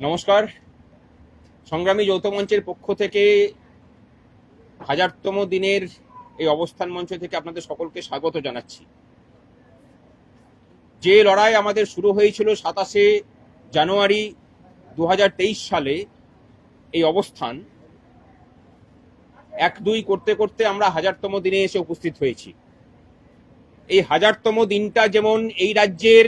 নমস্কার। সংগ্রামী যৌথ মঞ্চের পক্ষ থেকে হাজারতম দিনের এই অবস্থান মঞ্চ থেকে আপনাদের সকলকে স্বাগত জানাচ্ছি। যে লড়াই আমাদের শুরু হয়েছিল সাতাশে জানুয়ারি দু হাজার তেইশ সালে, এই অবস্থান, এক দুই করতে করতে আমরা হাজারতম দিনে এসে উপস্থিত হয়েছি। এই হাজারতম দিনটা যেমন এই রাজ্যের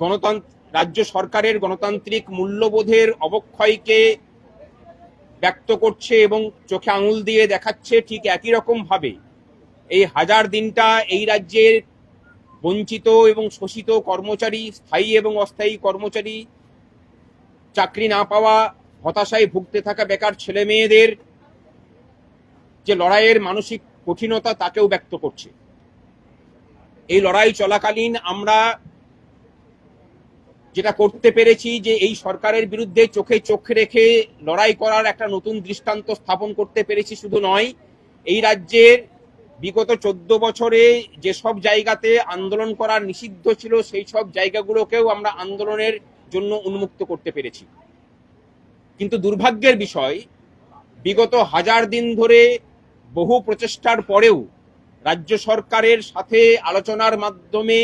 গণতন্ত্র রাজ্য সরকারের গণতান্ত্রিক মূল্যবোধের অবক্ষয়কে ব্যক্ত করছে এবং চোখে আঙুল দিয়ে দেখাচ্ছে ঠিক একই রকম ভাবে। এই হাজার দিনটা এই রাজ্যের বঞ্চিত এবং শোষিত কর্মচারী, স্থায়ী এবং অস্থায়ী কর্মচারী, চাকরি না পাওয়া, হতাশায় ভুগতে থাকা বেকার ছেলে মেয়েদের যে লড়াইয়ের মানসিক কঠিনতা তাকেও ব্যক্ত করছে। এই লড়াই চলাকালীন আমরা যেটা করতে পেরেছি যে এই সরকারের বিরুদ্ধে চোখে চোখ রেখে লড়াই করার একটা নতুন দৃষ্টান্ত স্থাপন করতে পেরেছি শুধু নয়, এই রাজ্যের বিগত চোদ্দ বছরে যেসব জায়গাতে আন্দোলন করার নিষিদ্ধ ছিল, সেই সব জায়গাগুলোকেও আমরা আন্দোলনের জন্য উন্মুক্ত করতে পেরেছি। কিন্তু দুর্ভাগ্যের বিষয়, বিগত হাজার দিন ধরে বহু প্রচেষ্টার পরেও রাজ্য সরকারের সাথে আলোচনার মাধ্যমে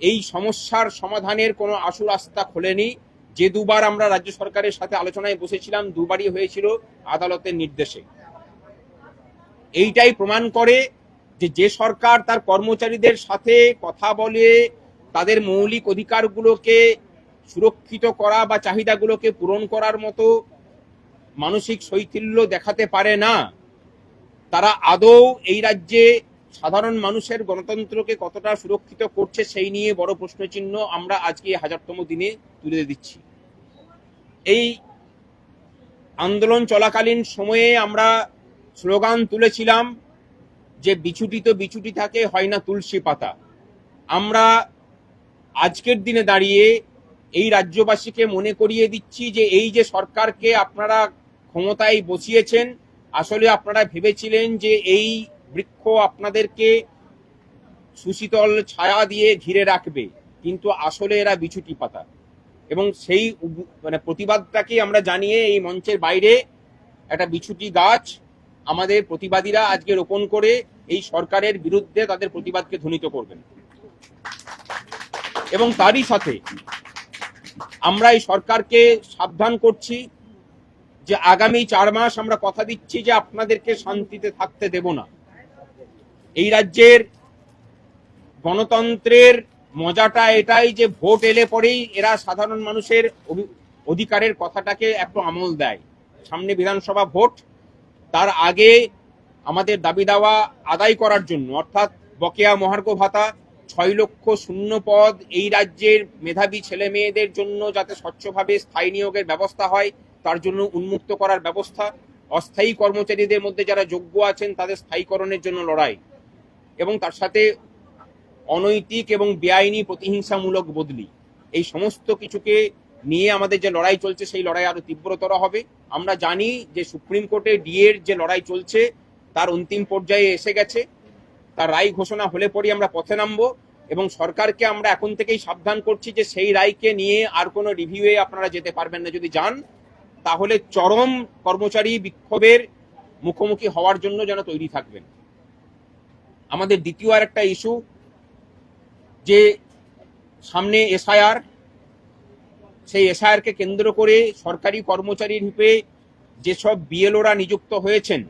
এই সমস্যার সমাধানের কোনো আশু রাস্তা খোলেনি। যে দুবার আমরা রাজ্য সরকারের সাথে আলোচনায় বসেছিলাম, দুবারই হয়েছিল আদালতের নির্দেশে। এইটাই প্রমাণ করে যে যে সরকার তার কর্মচারীদের সাথে কথা বলে, তাদের মৌলিক অধিকারগুলোকে সুরক্ষিত করা বা চাহিদাগুলোকে পূরণ করার মতো মানসিক শৈথিল্য দেখাতে পারে না। তারা আদৌ এই রাজ্যে সাধারণ মানুষের গণতন্ত্রকে কতটা সুরক্ষিত করছে সেই নিয়ে বড় প্রশ্নচিহ্ন আমরা আজকে হাজারতম দিনে তুলে দিচ্ছি। এই আন্দোলন চলাকালীন সময়ে আমরা স্লোগান তুলেছিলাম যে বিছুটি তো বিছুটি থাকে, হয় না তুলসী পাতা। আমরা আজকের দিনে দাঁড়িয়ে এই রাজ্যবাসীকে মনে করিয়ে দিচ্ছি যে এই যে সরকারকে আপনারা ক্ষমতায় বসিয়েছেন, আসলে আপনারা ভেবেছিলেন যে এই বৃক্ষ আপনাদেরকে সুশীতল ছায়া দিয়ে ঘিরে রাখবে, কিন্তু আসলে এরা বিছুটি পাতা। এবং সেই মানে প্রতিবাদটাকে আমরা জানিয়ে এই মঞ্চের বাইরে একটা বিছুটি গাছ আমাদের প্রতিবাদীরা আজকে রোপণ করে এই সরকারের বিরুদ্ধে তাদের প্রতিবাদকে ধ্বনিত করবেন। এবং তারই সাথে আমরা এই সরকারকে সাবধান করছি যে আগামী চার মাস আমরা কথা দিচ্ছি যে আপনাদেরকে শান্তিতে থাকতে দেব না। এই রাজ্যের গণতন্ত্রের মজাটা এটাই যে ভোট এলে পরেই এরা সাধারণ মানুষের অধিকারের কথাটাকে একটু আমল দেয়। সামনে বিধানসভা ভোট, তার আগে আমাদের দাবি দাওয়া আদায় করার জন্য, অর্থাৎ বকেয়া মহার্ঘ ভাতা, ছয় লক্ষ শূন্য পদ, এই রাজ্যের মেধাবী ছেলে মেয়েদের জন্য যাতে স্বচ্ছভাবে স্থায়ী নিয়োগের ব্যবস্থা হয়, তার জন্য উন্মুক্ত করার ব্যবস্থা। অস্থায়ী কর্মচারীদের মধ্যে যারা যোগ্য আছেন, তাদের স্থায়ীকরণের জন্য লড়াই। এবং তার সাথে অনৈতিক এবং বেআইনি প্রতিহিংসামূলক বদলি। এই সমস্ত কিছুকে নিয়ে আমাদের যে লড়াই চলছে, সেই লড়াই আরও তীব্রতর হবে। আমরা জানি যে সুপ্রিম কোর্টে ডিএর যে লড়াই চলছে, তার অন্তিম পর্যায়ে এসে গেছে। তার রায় ঘোষণা হলে পরই আমরা পথে নামবো এবং সরকারকে আমরা এখন থেকেই সাবধান করছি যে সেই রায়কে নিয়ে আর কোনো রিভিউয়ে আপনারা যেতে পারবেন না। যদি যান, তাহলে চরম কর্মচারী বিক্ষোভের মুখোমুখি হওয়ার জন্য যেন তৈরি থাকবেন। আমাদের দ্বিতীয় আর একটা ইস্যু যে সামনে এসআইআর সেই এসআইআরকে কেন্দ্র করে সরকারি কর্মচারী রূপে যেসব বিএলওরা নিযুক্ত হয়েছেন,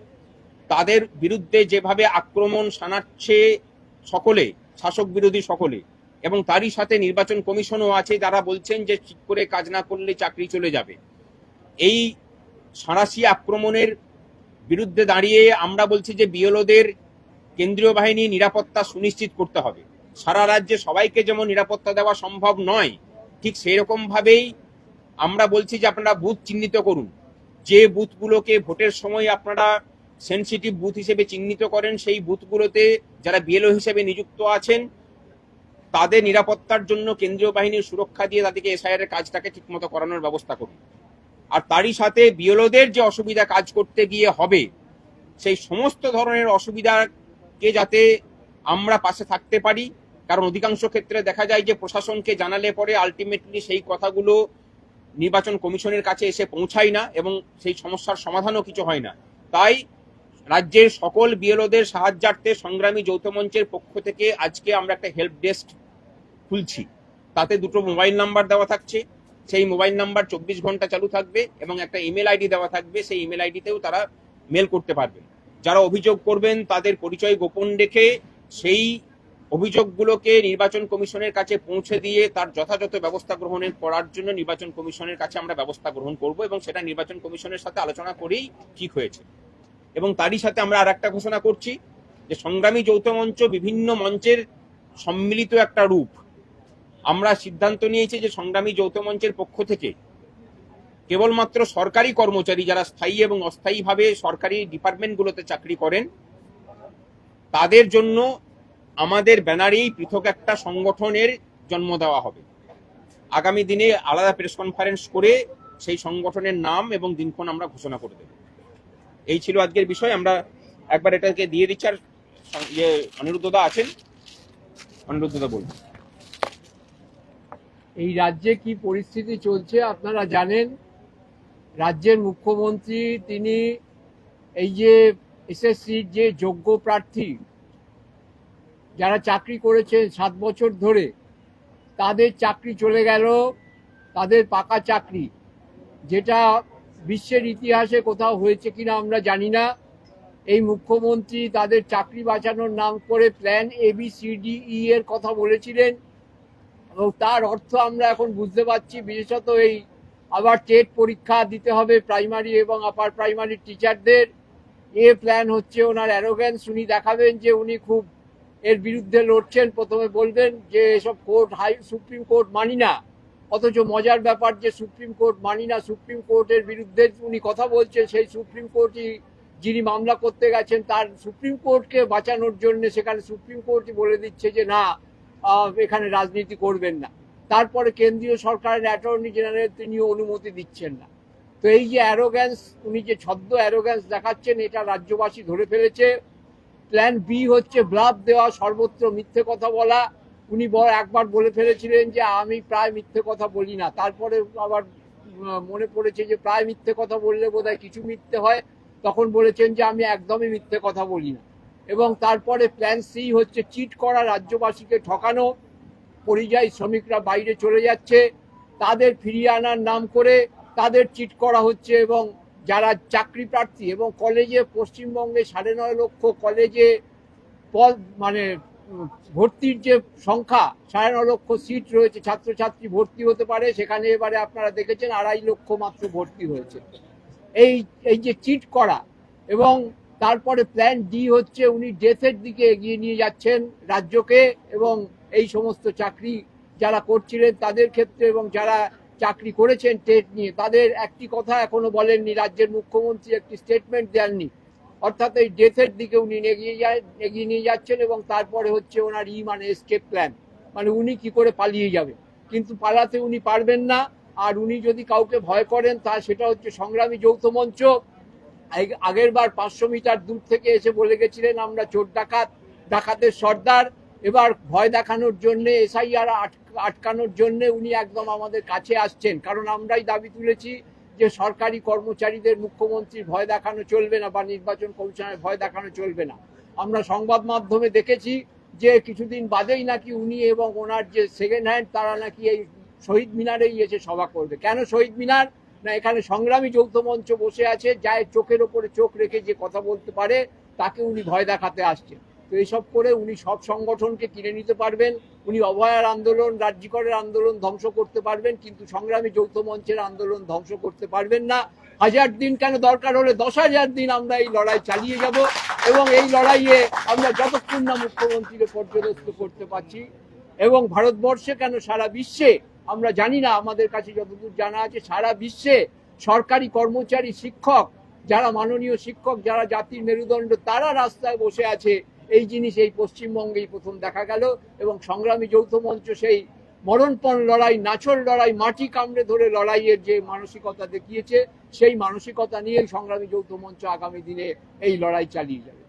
তাদের বিরুদ্ধে যেভাবে আক্রমণ শানাচ্ছে সকলে, শাসক বিরোধী সকলে, এবং তারই সাথে নির্বাচন কমিশনও আছে যারা বলছেন যে ঠিক করে কাজ না করলে চাকরি চলে যাবে। এই সাঁড়াশি আক্রমণের বিরুদ্ধে দাঁড়িয়ে আমরা বলছি যে বিএলওদের কেন্দ্রীয় বাহিনী নিরাপত্তা সুনিশ্চিত করতে হবে। সারা রাজ্যে সবাইকে যেমন নিরাপত্তা দেওয়া সম্ভব নয়, ঠিক সেই রকম ভাবেই আমরা বলছি যে আপনারা বুথ চিহ্নিত করুন। যে বুথগুলোকে ভোটের সময় আপনারা সেনসিটিভ বুথ হিসেবে চিহ্নিত করেন, সেই বুথগুলোতে যারা বিএলও হিসেবে নিযুক্ত আছেন, তাদের নিরাপত্তার জন্য কেন্দ্রীয় বাহিনীর সুরক্ষা দিয়ে তাদেরকে এসআইআর এর কাজটাকে ঠিকমতো করানোর ব্যবস্থা করুন। আর তারই সাথে বিএলওদের যে অসুবিধা কাজ করতে গিয়ে হবে, সেই সমস্ত ধরনের অসুবিধাকে যাতে আমরা পাশে থাকতে পারি? কারণ অধিকাংশ ক্ষেত্রে দেখা যায় যে প্রশাসনকে জানালে পরে আলটিমেটলি সেই কথাগুলো নির্বাচন কমিশনের কাছে এসে পৌঁছায় না এবং সেই সমস্যার সমাধানও কিছু হয় না। তাই রাজ্যের সকল বিএলওদের সাহায্যার্থে সংগ্রামী যৌথ মঞ্চের পক্ষ থেকে আজকে আমরা একটা হেল্প ডেস্ক খুলছি। তাতে দুটো মোবাইল নাম্বার দেওয়া থাকছে। সেই মোবাইল নাম্বার চব্বিশ ঘণ্টা চালু থাকবে এবং একটা ইমেল আইডি দেওয়া থাকবে। সেই ইমেল আইডিতেও তারা মেল করতে পারবেন। যারা অভিযোগ করবেন, তাদের পরিচয় গোপন রেখে সেই অভিযোগগুলোকে নির্বাচন কমিশনের কাছে পৌঁছে দিয়ে তার যথাযথ ব্যবস্থা গ্রহণের করার জন্য নির্বাচন কমিশনের কাছে আমরা ব্যবস্থা গ্রহণ করব এবং সেটা নির্বাচন কমিশনের সাথে আলোচনা করেই ঠিক হয়েছে। এবং তারই সাথে আমরা আর একটা ঘোষণা করছি যে সংগ্রামী যৌথ মঞ্চ বিভিন্ন মঞ্চের সম্মিলিত একটা রূপ। আমরা সিদ্ধান্ত নিয়েছি যে সংগ্রামী যৌথ মঞ্চের পক্ষ থেকে কেবলমাত্র সরকারি কর্মচারী যারা স্থায়ী এবং অস্থায়ীভাবে সরকারি ডিপার্টমেন্টগুলোতে চাকরি করেন, তাদের জন্য আমাদের ব্যানারেই পৃথক একটা সংগঠনের জন্ম দেওয়া হবে। আগামী দিনে আলাদা প্রেস কনফারেন্স করে সেই সংগঠনের নাম এবং দিনক্ষণ আমরা ঘোষণা করে দেব। এই ছিল আজকের বিষয়। আমরা একবার এটাকে দিয়ে দিচ্ছি আর ইয়ে অনিরুদ্ধদা আছেন। অনিরুদ্ধদা বলুন। এই রাজ্যে কি পরিস্থিতি চলছে আপনারা জানেন? রাজ্যের মুখ্যমন্ত্রী তিনি এই যে এসএসসির যে যোগ্য প্রার্থী, যারা চাকরি করেছেন সাত বছর ধরে, তাদের চাকরি চলে গেল, তাদের পাকা চাকরি, যেটা বিশ্বের ইতিহাসে কোথাও হয়েছে কিনা আমরা জানি না। এই মুখ্যমন্ত্রী তাদের চাকরি বাঁচানোর নাম করে plan A B C D E এর কথা বলেছিলেন। এবং তার অর্থ আমরা এখন বুঝতে পারছি, বিশেষত এই আবার টেট পরীক্ষা দিতে হবে প্রাইমারি এবং আপার প্রাইমারি টিচারদের। এ প্ল্যান হচ্ছে ওনার অ্যারোগ্যান্স উনি দেখাবেন যে উনি খুব এর বিরুদ্ধে লড়ছেন, প্রথমে বলবেন যে এসব কোর্ট, হাই, সুপ্রিম কোর্ট মানি না। অথচ মজার ব্যাপার যে সুপ্রিম কোর্ট মানি না, সুপ্রিম কোর্টের বিরুদ্ধে উনি কথা বলছেন, সেই সুপ্রিম কোর্টই যিনি মামলা করতে গেছেন, তার সুপ্রিম কোর্টকে বাঁচানোর জন্য সেখানে সুপ্রিম কোর্টই বলে দিচ্ছে যে না এখানে রাজনীতি করবেন না। তারপরে কেন্দ্রীয় সরকারের অ্যাটর্নি জেনারেল তিনিও অনুমতি দিচ্ছেন না। তো এই যে অ্যারোগ্যান্স উনি যে ছদ্ম অ্যারোগ্যান্স দেখাচ্ছেন, এটা রাজ্যবাসী ধরে ফেলেছে। প্ল্যান বি হচ্ছে ব্লাফ দেওয়া, সর্বত্র মিথ্যে কথা বলা। উনি একবার বলে ফেলেছিলেন যে, আমি প্রায় মিথ্যে কথা বলি না। তারপরে আবার মনে পড়েছে যে, প্রায় মিথ্যে কথা বললে বোধহয় কিছু মিথ্যে হয়। তখন বলেছেন যে, আমি একদমই মিথ্যে কথা বলি না। এবং তারপরে প্ল্যান সি হচ্ছে, চিট করা রাজ্যবাসীকে ঠকানো। পরিযায়ী শ্রমিকরা বাইরে চলে যাচ্ছে, তাদের ফিরিয়ে আনার নাম করে তাদের চিট করা হচ্ছে এবং যারা চাকরি প্রার্থী এবং কলেজে, পশ্চিমবঙ্গে সাড়ে নয় লক্ষ কলেজে পদ মানে ভর্তির যে সংখ্যা, সাড়ে নয় লক্ষ সিট রয়েছে, ছাত্রছাত্রী ভর্তি হতে পারে। সেখানে এবারে আপনারা দেখেছেন আড়াই লক্ষ মাত্র ভর্তি হয়েছে। এই এই যে চিট করা এবং তারপরে প্ল্যান ডি হচ্ছে উনি ডেথের দিকে এগিয়ে নিয়ে যাচ্ছেন রাজ্যকে এবং এই সমস্ত চাকরি যারা করছিলেন তাদের ক্ষেত্রে এবং যারা চাকরি করেছেন টেট নিয়ে, তাদের একটি কথা এখনও বলেননি, রাজ্যের মুখ্যমন্ত্রী একটি স্টেটমেন্ট দেননি। অর্থাৎ এই ডেথের দিকে উনি এগিয়ে যায় এগিয়ে নিয়ে যাচ্ছেন এবং তারপরে হচ্ছে ওনার ই মানে স্কেপ প্ল্যান মানে উনি কি করে পালিয়ে যাবে। কিন্তু পালাতে উনি পারবেন না, আর উনি যদি কাউকে ভয় করেন, তা সেটা হচ্ছে সংগ্রামী যৌথ মঞ্চ। আগ- আগের বার পাঁচশো মিটার দূর থেকে এসে বলে গেছিলেন, আমরা চোর ডাকাত, ডাকাতের সর্দার। এবার ভয় দেখানোর জন্য, এসআইআর আটকানোর জন্য উনি একদম আমাদের কাছে আসছেন। কারণ আমরাই দাবি তুলেছি যে সরকারি কর্মচারীদের মুখ্যমন্ত্রীর ভয় দেখানো চলবে না বা নির্বাচন কমিশনের ভয় দেখানো চলবে না। আমরা সংবাদ মাধ্যমে দেখেছি যে কিছুদিন বাদেই নাকি উনি এবং ওনার যে সেকেন্ড হ্যান্ড তারা নাকি এই শহীদ মিনারেই এসে সভা করবে। কেন শহীদ মিনার? না, এখানে সংগ্রামী যৌথ মঞ্চ বসে আছে, যার চোখের ওপরে চোখ রেখে যে কথা বলতে পারে, তাকে উনি ভয় দেখাতে আসছেন। তো এইসব করে উনি সব সংগঠনকে কিনে নিতে পারবেন, উনি অভয়ার আন্দোলন, রাজ্যিকরের আন্দোলন ধ্বংস করতে পারবেন, কিন্তু সংগ্রামী যৌথ মঞ্চের আন্দোলন ধ্বংস করতে পারবেন না। হাজার দিন কেন দরকার হলে দশ হাজার দিন আমরা এই লড়াই চালিয়ে যাব এবং এই লড়াইয়ে আমরা যতক্ষণ না মুখ্যমন্ত্রীকে পর্যদস্ত করতে পারছি এবং ভারতবর্ষে কেন সারা বিশ্বে, আমরা জানি না, আমাদের কাছে যতদূর জানা আছে, সারা বিশ্বে সরকারি কর্মচারী, শিক্ষক, যারা মাননীয় শিক্ষক, যারা জাতির মেরুদণ্ড, তারা রাস্তায় বসে আছে এই জিনিস এই পশ্চিমবঙ্গেই প্রথম দেখা গেল এবং সংগ্রামী যৌথ মঞ্চ সেই মরণপণ লড়াই নাচল লড়াই মাটি কামড়ে ধরে লড়াইয়ের যে মানসিকতা দেখিয়েছে সেই মানসিকতা নিয়েই সংগ্রামী যৌথ মঞ্চ আগামী দিনে এই লড়াই চালিয়ে যাবে?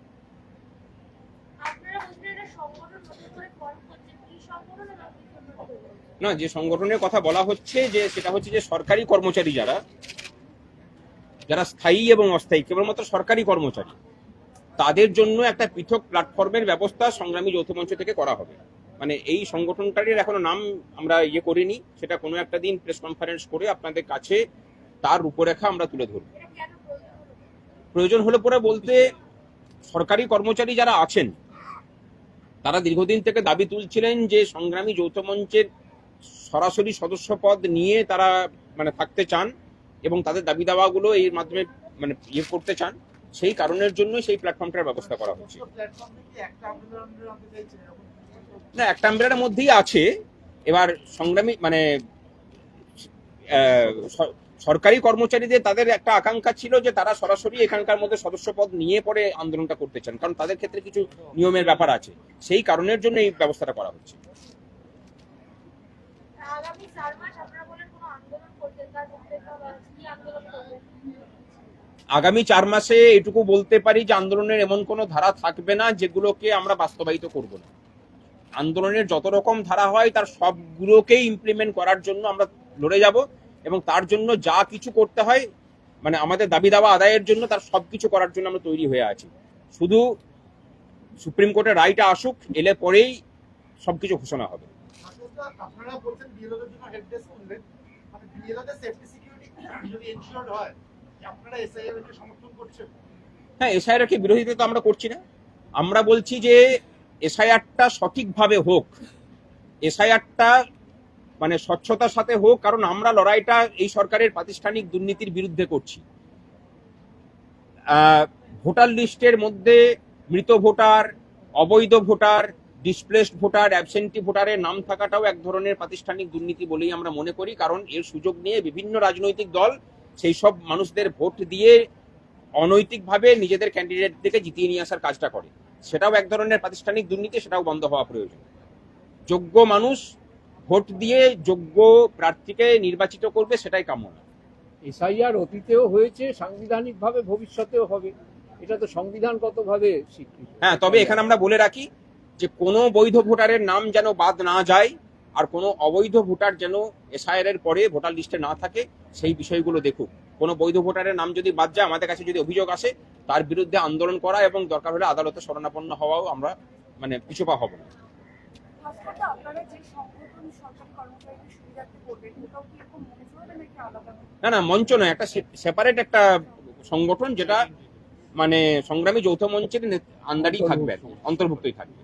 না যে সংগঠনের কথা বলা হচ্ছে যে সেটা হচ্ছে যে সরকারি কর্মচারী যারা যারা স্থায়ী এবং অস্থায়ী কেবলমাত্র সরকারি কর্মচারী তাদের জন্য একটা পৃথক প্ল্যাটফর্মের ব্যবস্থা সংগ্রামী যৌথ মঞ্চ থেকে করা হবে। মানে এই সংগঠনটার এখনও নাম আমরা ইয়ে করিনি, সেটা কোনো একটা দিন প্রেস কনফারেন্স করে আপনাদের কাছে তার রূপরেখা আমরা তুলে ধরব। প্রয়োজন হলে পরে বলতে সরকারি কর্মচারী যারা আছেন, তারা দীর্ঘদিন থেকে দাবি তুলছিলেন যে সংগ্রামী যৌথ মঞ্চের সরাসরি সদস্য পদ নিয়ে তারা মানে থাকতে চান এবং তাদের দাবি দাওয়াগুলো এর মাধ্যমে মানে ইয়ে করতে চান। সেই কারণের জন্য সেই প্ল্যাটফর্মটার ব্যবস্থা করা হচ্ছে। না একটা আমব্রেলার মধ্যেই আছে। এবার সংগ্রামী মানে সরকারি কর্মচারীদের তাদের একটা আকাঙ্ক্ষা ছিল যে তারা সরাসরি এখানকার মধ্যে সদস্য পদ নিয়ে পরে আন্দোলনটা করতে চান কারণ তাদের ক্ষেত্রে কিছু নিয়মের ব্যাপার আছে। সেই কারণের জন্য এই ব্যবস্থাটা করা হচ্ছে। আগামী চার মাস আপনারা বলেন কোনো আন্দোলন করবেন তার কি আন্দোলন করবেন আগামী চার মাসে এটুকু বলতে পারি যে আন্দোলনের এমন কোনো ধারা থাকবে না যেগুলোকে আমরা বাস্তবায়িত করব না। আন্দোলনের যত রকম ধারা হয় তার সবগুলোকেই ইমপ্লিমেন্ট করার জন্য আমরা লড়ে যাব এবং তার জন্য যা কিছু করতে হয় মানে আমাদের দাবি দাওয়া আদায়ের জন্য তার সবকিছু করার জন্য আমরা তৈরি হয়ে আছি। শুধু সুপ্রিম কোর্টের রায়টা আসুক, এলে পরেই সবকিছু ঘোষণা হবে। আপনারা বলছেন বিএলওদের জন্য হেল্প ডেস্ক খুলবেন মানে বিএলওদের সেফটি সিকিউরিটি যদি এনশিওর্ড হয় হ্যাঁ এসআইআর কে বিরোধিতা তো আমরা করছি না। আমরা বলছি যে এসআইআরটা সঠিকভাবে হোক এসআইআরটা মানে স্বচ্ছতার সাথে হোক, কারণ আমরা লড়াইটা এই সরকারের প্রাতিষ্ঠানিক দুর্নীতির বিরুদ্ধে করছি। ভোটার লিস্টের মধ্যে মৃত ভোটার, অবৈধ ভোটার ডিসপ্লেসড ভোটার অ্যাবসেন্টি ভোটারের নাম থাকাটাও এক ধরনের প্রাতিষ্ঠানিক দুর্নীতি বলেই আমরা মনে করি, কারণ এর সুযোগ নিয়ে বিভিন্ন রাজনৈতিক দল সেই সব মানুষদের ভোট দিয়ে অনৈতিকভাবে নিজেদের ক্যান্ডিডেটদেরকে জিতিয়ে নিয়ে আসার কাজটা করে। সেটাও এক ধরনের প্রাতিষ্ঠানিক দুর্নীতি সেটাও বন্ধ হওয়া প্রয়োজন। যোগ্য মানুষ ভোট দিয়ে যোগ্য প্রার্থীকে নির্বাচিত করবে সেটাই কাম্য না। এসআইআর অতীতেও হয়েছে সাংবিধানিকভাবে ভবিষ্যতেও হবে। এটা তো সংবিধানগতভাবে স্বীকৃত। হ্যাঁ তবে এখানে আমরা বলে রাখি যে কোনো বৈধ ভোটারের নাম যেন বাদ না যায় আর কোনো অবৈধ ভোটার যেন এসআইআর এর পরে ভোটার লিস্টে না থাকে সেই বিষয়গুলো দেখুক। কোনো বৈধ ভোটারের নাম যদি বাদ যায় আমাদের কাছে যদি অভিযোগ আসে তার বিরুদ্ধে আন্দোলন করা এবং দরকার হলে আদালতে শরণাপন্ন হওয়াও আমরা মানে পিছুপা হব না। না না মঞ্চ নয় একটা সেপারেট একটা সংগঠন যেটা মানে সংগ্রামী যৌথ মঞ্চের আন্ডারই থাকবে অন্তর্ভুক্তই থাকবে।